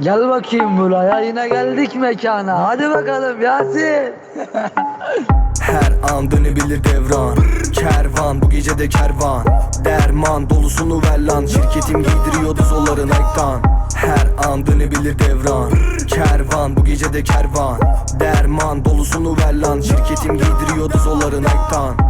Gel bakayım buraya yine geldik mekana. Hadi bakalım Yasin. Her an dönebilir devran. Kervan bu gece de kervan. Derman dolusunu ver lan. Şirketim giydiriyordu zolların ektan Her an dönebilir devran. Kervan bu gece de kervan. Derman dolusunu ver lan. Şirketim giydiriyordu zolların ektan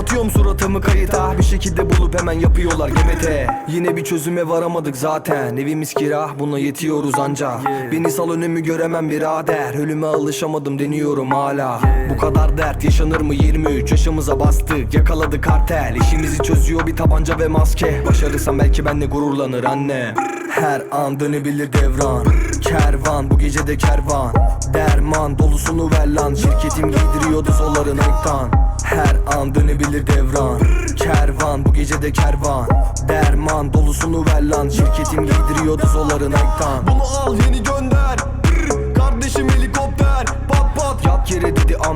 Kapatıyorum suratımı kayıta. Bir şekilde bulup hemen yapıyorlar GBT Yine bir çözüme varamadık zaten. Evimiz kira buna yetiyoruz anca Beni sal önümü göremem birader. Ölüme alışamadım deniyorum hala. Bu kadar dert yaşanır mı? 23 yaşımıza bastık. Yakaladı kartel. İşimizi çözüyor bir tabanca ve maske. Başarırsam belki benle gururlanır anne. Her an dönebilir devran Kervan bu gece de kervan. Derman dolusunu ver lan. Şirketim giydiriyordu zolların ektan her an dönebilir devran. Kervan bu gece de kervan. Derman dolusunu ver lan. Şirketim giydiriyordu zolların ektan Bunu al yeni gönder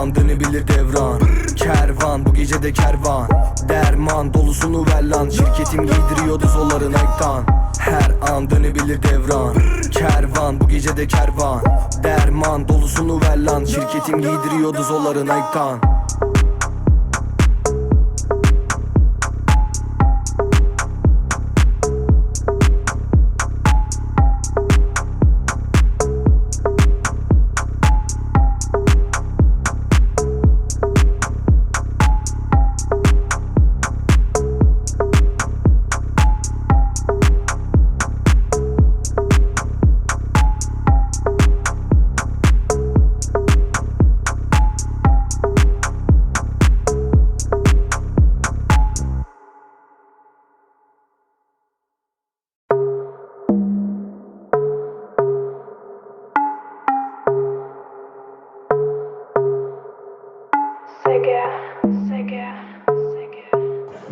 her an dönebilir devran. Kervan bu gece de kervan. Derman dolusunu ver lan. Şirketim giydiriyordu zolların ektan Her an dönebilir devran. Kervan bu gece de kervan. Derman dolusunu ver lan. Şirketim giydiriyordu zolların ektan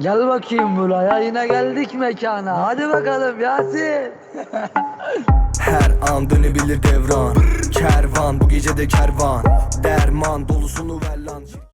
Gel bakayım buraya yine geldik mekana. Hadi bakalım Yasin. Her an dönebilir devran. Kervan bu gece de kervan. Derman dolusunu ver lan